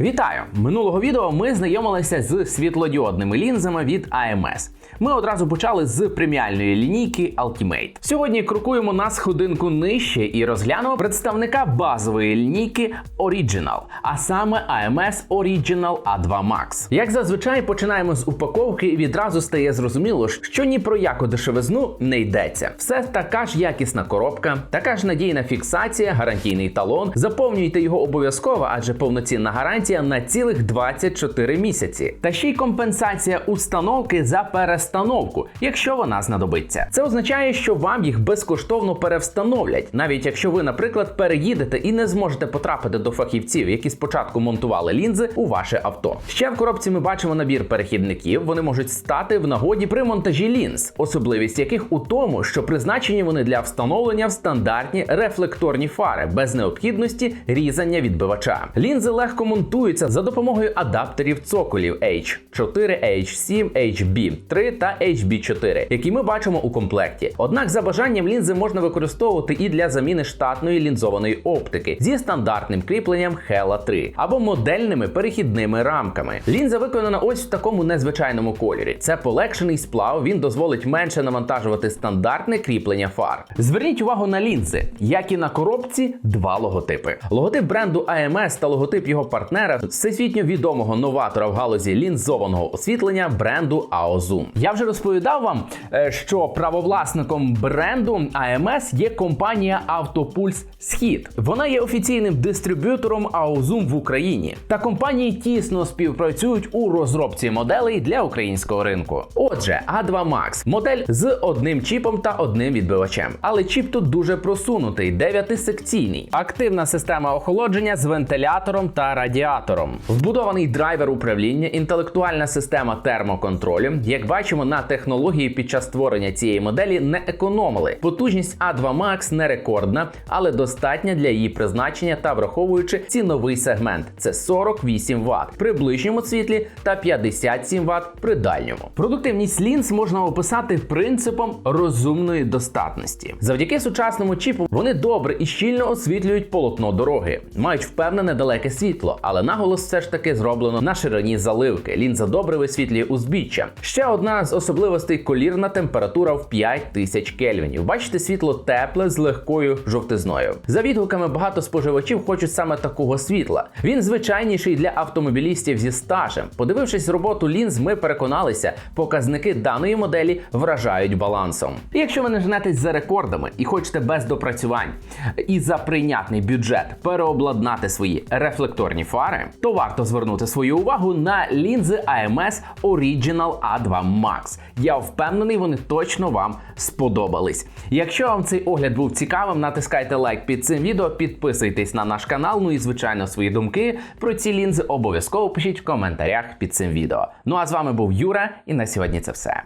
Вітаю! Минулого відео ми знайомилися з світлодіодними лінзами від AMS. Ми одразу почали з преміальної лінійки Ultimate. Сьогодні крокуємо на сходинку нижче і розглянемо представника базової лінійки Original, а саме AMS Original A2 Max. Як зазвичай починаємо з упаковки, і відразу стає зрозуміло, що ні про яку дешевизну не йдеться. Все така ж якісна коробка, така ж надійна фіксація, гарантійний талон. Заповнюйте його обов'язково, адже повноцінна гарантія на цілих 24 місяці. Та ще й компенсація установки за перестановку, якщо вона знадобиться. Це означає, що вам їх безкоштовно перевстановлять, навіть якщо ви, наприклад, переїдете і не зможете потрапити до фахівців, які спочатку монтували лінзи у ваше авто. Ще в коробці ми бачимо набір перехідників. Вони можуть стати в нагоді при монтажі лінз, особливість яких у тому, що призначені вони для встановлення в стандартні рефлекторні фари без необхідності різання відбивача. Лінзи легко монтуються за допомогою адаптерів цоколів H4, H7, HB3 та HB4, які ми бачимо у комплекті. Однак за бажанням лінзи можна використовувати і для заміни штатної лінзованої оптики зі стандартним кріпленням Hella 3 або модельними перехідними рамками. Лінза виконана ось в такому незвичайному кольорі. Це полегшений сплав. Він дозволить менше навантажувати стандартне кріплення фар. Зверніть увагу на лінзи, як і на коробці, два логотипи. Логотип бренду AMS та логотип його партнера всесвітньо відомого новатора в галузі лінзованого освітлення бренду AOZOOM. Я вже розповідав вам, е, що правовласником бренду AMS є компанія Автопульс Схід. Вона є офіційним дистриб'ютором AOZOOM в Україні. Та компанії тісно співпрацюють у розробці моделей для українського ринку. Отже, A2 Max модель з одним чіпом та одним відбивачем. Але чіп тут дуже просунутий, дев'ятисекційний. Активна система охолодження з вентилятором та радіатором. Вбудований драйвер управління, інтелектуальна система термоконтролю. Як бачимо, на технології під час створення цієї моделі не економили. Потужність A2 Max не рекордна, але достатня для її призначення та враховуючи ціновий сегмент. Це 48 Вт при ближньому світлі та 57 Вт при дальньому. Продуктивність лінз можна описати принципом розумної достатності. Завдяки сучасному чіпу вони добре і щільно освітлюють полотно дороги, мають впевнене далеке світло, але наголос все ж таки зроблено на ширині заливки. Лінза добре висвітлює узбіччя. Ще одна з особливостей колірна температура в 5000 кельвінів. Бачите, світло тепле з легкою жовтизною. За відгуками багато споживачів хочуть саме такого світла. Він звичайніший для автомобілістів зі стажем. Подивившись роботу лінз, ми переконалися, показники даної моделі вражають балансом. Якщо ви не женетесь за рекордами і хочете без допрацювань і за прийнятний бюджет переобладнати свої рефлекторні фари, то варто звернути свою увагу на лінзи AMS Original A2 Max. Я впевнений, вони точно вам сподобались. Якщо вам цей огляд був цікавим, натискайте лайк під цим відео, підписуйтесь на наш канал. Ну і звичайно, свої думки про ці лінзи обов'язково пишіть в коментарях під цим відео. Ну а з вами був Юра, і на сьогодні це все.